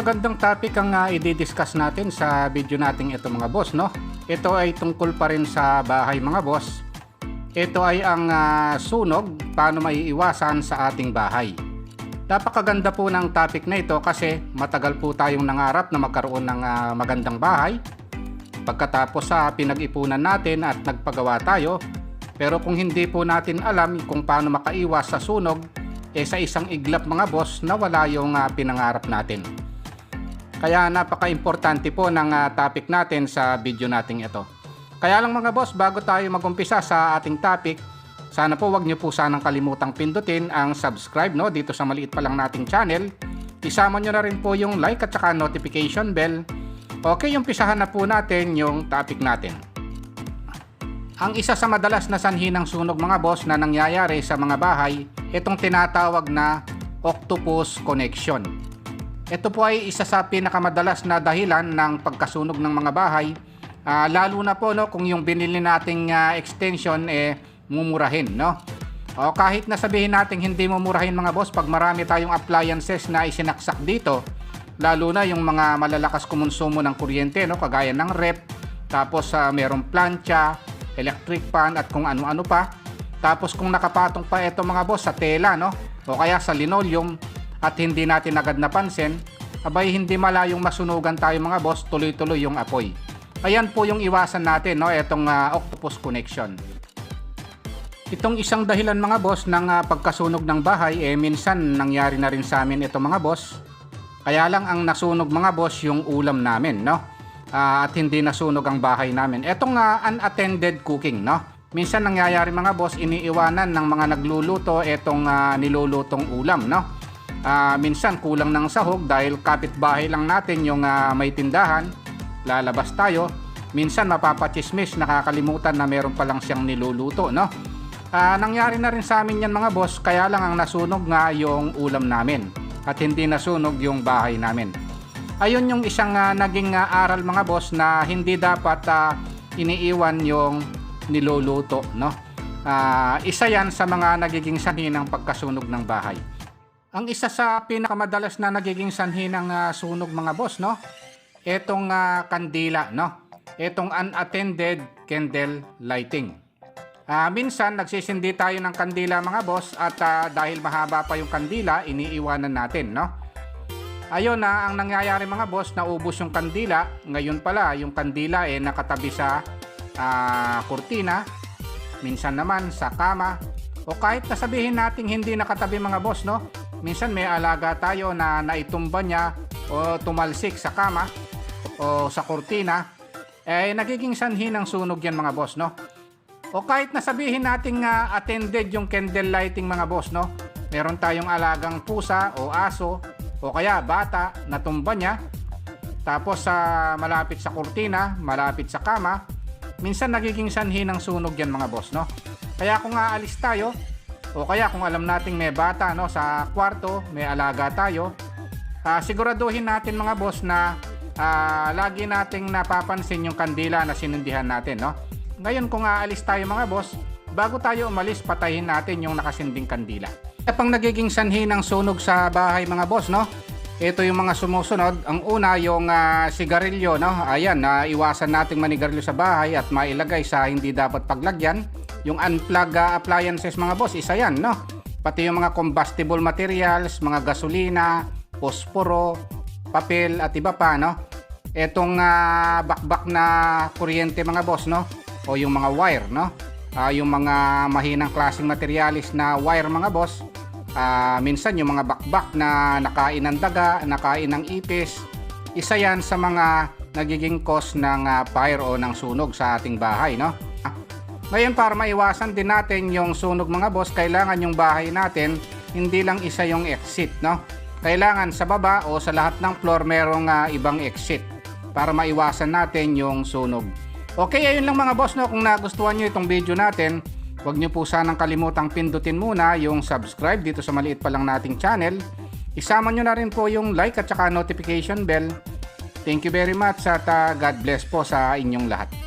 magandang topic ang uh, i-discuss natin sa video natin ito mga boss, no? Ito ay tungkol pa rin sa bahay mga boss. Ito ay ang uh, sunog, paano maiiwasan sa ating bahay. Napakaganda po ng topic na ito kasi matagal po tayong nangarap na magkaroon ng uh, magandang bahay. Pagkatapos sa uh, pinag-ipunan natin at nagpagawa tayo, pero kung hindi po natin alam kung paano makaiwas sa sunog, eh sa isang iglap mga boss na wala yung uh, pinangarap natin. Kaya napaka-importante po ng uh, topic natin sa video natin ito. Kaya lang mga boss, bago tayo magumpisa sa ating topic, sana po wag niyo po sanang kalimutang pindutin ang subscribe no dito sa maliit pa lang nating channel. Isama niyo na rin po yung like at saka notification bell. Okay, umpisahan na po natin yung topic natin. Ang isa sa madalas na sanhi ng sunog mga boss na nangyayari sa mga bahay, itong tinatawag na octopus connection. Ito po ay isa sa pinakamadalas na dahilan ng pagkasunog ng mga bahay, uh, lalo na po no kung yung binili nating uh, extension eh mumurahin, no? O kahit na sabihin natin hindi mumurahin mga boss pag marami tayong appliances na isinaksak dito, lalo na yung mga malalakas kumonsumo ng kuryente, no, kagaya ng rep, tapos uh, merong plancha, electric fan at kung ano-ano pa. Tapos kung nakapatong pa ito mga boss sa tela, no, o kaya sa linoleum, at hindi natin agad napansin, abay hindi malayong masunugan tayo mga boss, tuloy-tuloy yung apoy. Ayan po yung iwasan natin, no, itong uh, octopus connection. Itong isang dahilan mga boss ng uh, pagkasunog ng bahay, eh minsan nangyari na rin sa amin ito mga boss. Kaya lang ang nasunog mga boss yung ulam namin, no? Uh, at hindi nasunog ang bahay namin. Itong uh, unattended cooking, no? Minsan nangyayari mga boss, iniiwanan ng mga nagluluto itong uh, nilulutong ulam, no? Uh, minsan kulang ng sahog dahil kapitbahay lang natin yung uh, may tindahan, lalabas tayo, minsan mapapachismis, nakakalimutan na meron pa lang siyang niluluto, no? Uh, nangyari na rin sa amin yan mga boss, kaya lang ang nasunog nga yung ulam namin at hindi nasunog yung bahay namin. Ayun yung isang uh, naging uh, aral mga boss na hindi dapat uh, iniiwan yung niluluto, no? Uh, isa yan sa mga nagiging sanhi ng pagkasunog ng bahay. Ang isa sa pinakamadalas na nagiging sanhi ng uh, sunog mga boss, no? Etong uh, kandila, no? Etong unattended candle lighting. Uh, minsan nagsisindi tayo ng kandila mga boss at uh, dahil mahaba pa yung kandila, iniiwanan natin, no? Ayun na ang nangyayari mga boss, naubos yung kandila. Ngayon pala, yung kandila eh nakatabi sa uh, kurtina, minsan naman sa kama, o kahit nasabihin nating hindi nakatabi mga boss, no? Minsan may alaga tayo na naitumba niya o tumalsik sa kama o sa kurtina, eh nagiging sanhi ng sunog yan mga boss, no? O kahit nasabihin nating uh, attended yung candle lighting mga boss, no? Meron tayong alagang pusa o aso o kaya bata na tumba niya tapos sa uh, malapit sa kurtina, malapit sa kama, minsan nagiging sanhi ng sunog yan mga boss, no? Kaya kung aalis tayo, o kaya kung alam nating may bata no sa kwarto, may alaga tayo, uh, siguraduhin natin mga boss na uh, lagi nating napapansin yung kandila na sinindihan natin no. Ngayon kung aalis tayo mga boss, bago tayo umalis patayin natin yung nakasinding kandila. At pang nagiging sanhi ng sunog sa bahay mga boss no. Ito yung mga sumusunod. Ang una yung uh, sigarilyo no. Ayan, uh, iwasan nating manigarilyo sa bahay at mailagay sa hindi dapat paglagyan. Yung unplug uh, appliances mga boss, isa yan, no? Pati yung mga combustible materials, mga gasolina, posporo, papel at iba pa, no? Etong uh, bakbak na kuryente mga boss, no? O yung mga wire, no? Uh, yung mga mahinang klaseng materialis na wire mga boss, uh, minsan yung mga bakbak na nakain ng daga, nakain ng ipis, isa yan sa mga nagiging cause ng uh, fire o ng sunog sa ating bahay, no? Ngayon para maiwasan din natin yung sunog mga boss, kailangan yung bahay natin hindi lang isa yung exit, no? Kailangan sa baba o sa lahat ng floor merong uh, ibang exit para maiwasan natin yung sunog. Okay, ayun lang mga boss, no? Kung nagustuhan nyo itong video natin, huwag nyo po sanang kalimutang pindutin muna yung subscribe dito sa maliit pa lang nating channel. Isama nyo na rin po yung like at saka notification bell. Thank you very much at uh, God bless po sa inyong lahat.